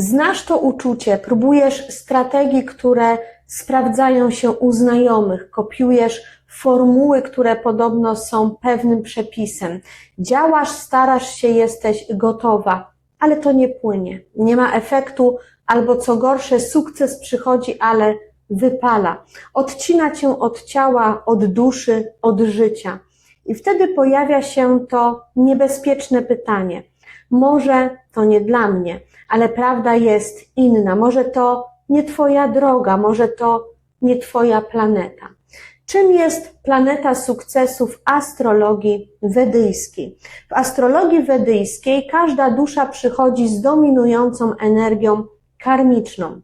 Znasz to uczucie, próbujesz strategii, które sprawdzają się u znajomych, kopiujesz formuły, które podobno są pewnym przepisem. Działasz, starasz się, jesteś gotowa, ale to nie płynie. Nie ma efektu, albo co gorsze, sukces przychodzi, ale wypala. Odcina cię od ciała, od duszy, od życia. I wtedy pojawia się to niebezpieczne pytanie. Może to nie dla mnie, ale prawda jest inna. Może to nie Twoja droga, może to nie Twoja planeta. Czym jest planeta sukcesu w astrologii wedyjskiej? W astrologii wedyjskiej każda dusza przychodzi z dominującą energią karmiczną.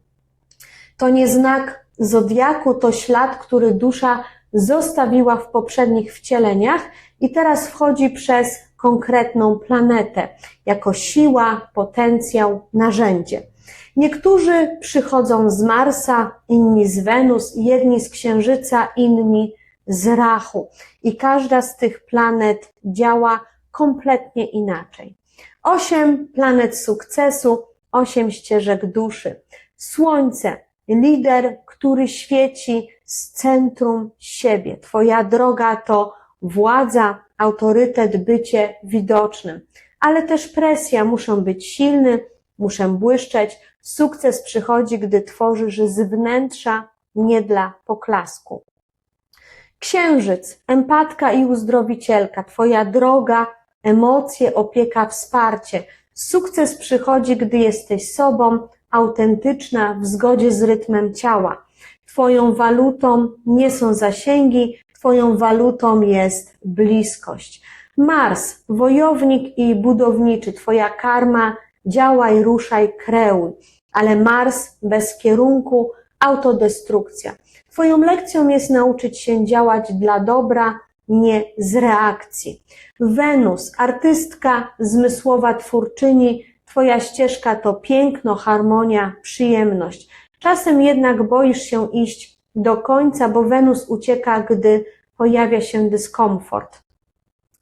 To nie znak zodiaku, to ślad, który dusza zostawiła w poprzednich wcieleniach i teraz wchodzi przez konkretną planetę jako siła, potencjał, narzędzie. Niektórzy przychodzą z Marsa, inni z Wenus, jedni z Księżyca, inni z Rachu. I każda z tych planet działa kompletnie inaczej. Osiem planet sukcesu, osiem ścieżek duszy. Słońce, lider, który świeci z centrum siebie. Twoja droga to władza, autorytet, bycie widocznym, ale też presja. Muszę być silny, muszę błyszczeć. Sukces przychodzi, gdy tworzysz z wnętrza, nie dla poklasku. Księżyc, empatka i uzdrowicielka, Twoja droga, emocje, opieka, wsparcie. Sukces przychodzi, gdy jesteś sobą, autentyczna, w zgodzie z rytmem ciała. Twoją walutą nie są zasięgi, Twoją walutą jest bliskość. Mars, wojownik i budowniczy, Twoja karma, działaj, ruszaj, kreuj. Ale Mars bez kierunku, autodestrukcja. Twoją lekcją jest nauczyć się działać dla dobra, nie z reakcji. Wenus, artystka, zmysłowa twórczyni, Twoja ścieżka to piękno, harmonia, przyjemność. Czasem jednak boisz się iść do końca, bo Wenus ucieka, gdy pojawia się dyskomfort.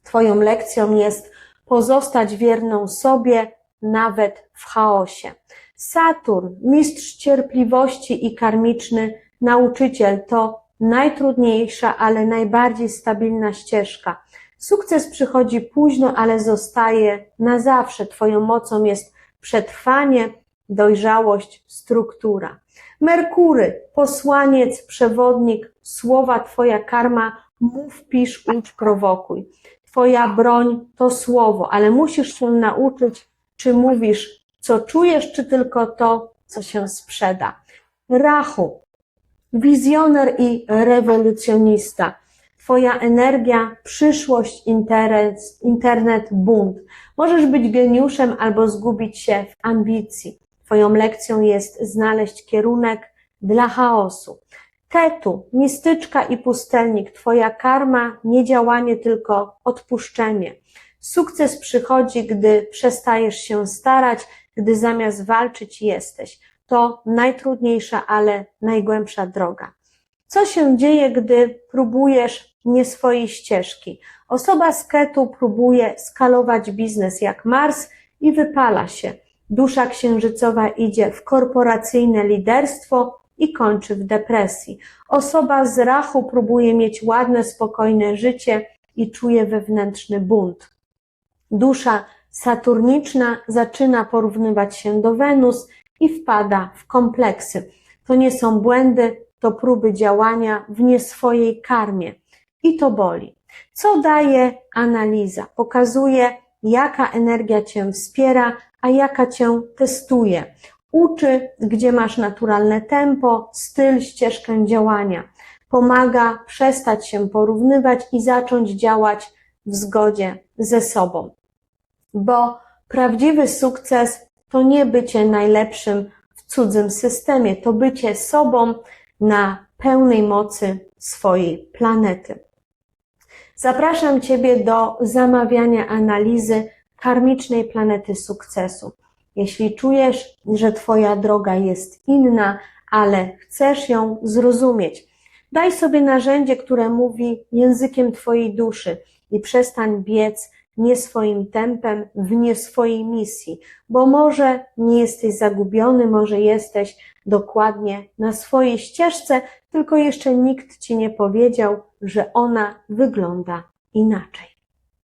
Twoją lekcją jest pozostać wierną sobie, nawet w chaosie. Saturn, mistrz cierpliwości i karmiczny nauczyciel to najtrudniejsza, ale najbardziej stabilna ścieżka. Sukces przychodzi późno, ale zostaje na zawsze. Twoją mocą jest przetrwanie, dojrzałość, struktura. Merkury, posłaniec, przewodnik, słowa Twoja karma, mów, pisz, ucz, prowokuj. Twoja broń to słowo, ale musisz się nauczyć, czy mówisz, co czujesz, czy tylko to, co się sprzeda. Rachu, wizjoner i rewolucjonista. Twoja energia, przyszłość, internet, internet, bunt. Możesz być geniuszem albo zgubić się w ambicji. Twoją lekcją jest znaleźć kierunek dla chaosu. Ketu, mistyczka i pustelnik, Twoja karma, nie działanie, tylko odpuszczenie. Sukces przychodzi, gdy przestajesz się starać, gdy zamiast walczyć jesteś. To najtrudniejsza, ale najgłębsza droga. Co się dzieje, gdy próbujesz nie swojej ścieżki? Osoba z ketu próbuje skalować biznes jak Mars i wypala się. Dusza księżycowa idzie w korporacyjne liderstwo i kończy w depresji. Osoba z rachu próbuje mieć ładne, spokojne życie i czuje wewnętrzny bunt. Dusza saturniczna zaczyna porównywać się do Wenus i wpada w kompleksy. To nie są błędy, to próby działania w nie swojej karmie. I to boli. Co daje analiza? Pokazuje, jaka energia cię wspiera, a jaka cię testuje. Uczy, gdzie masz naturalne tempo, styl, ścieżkę działania. Pomaga przestać się porównywać i zacząć działać w zgodzie ze sobą. Bo prawdziwy sukces to nie bycie najlepszym w cudzym systemie, to bycie sobą na pełnej mocy swojej planety. Zapraszam Ciebie do zamawiania analizy karmicznej planety sukcesu. Jeśli czujesz, że Twoja droga jest inna, ale chcesz ją zrozumieć, daj sobie narzędzie, które mówi językiem Twojej duszy i przestań biec nie swoim tempem, w nie swojej misji, bo może nie jesteś zagubiony, może jesteś dokładnie na swojej ścieżce, tylko jeszcze nikt ci nie powiedział, że ona wygląda inaczej.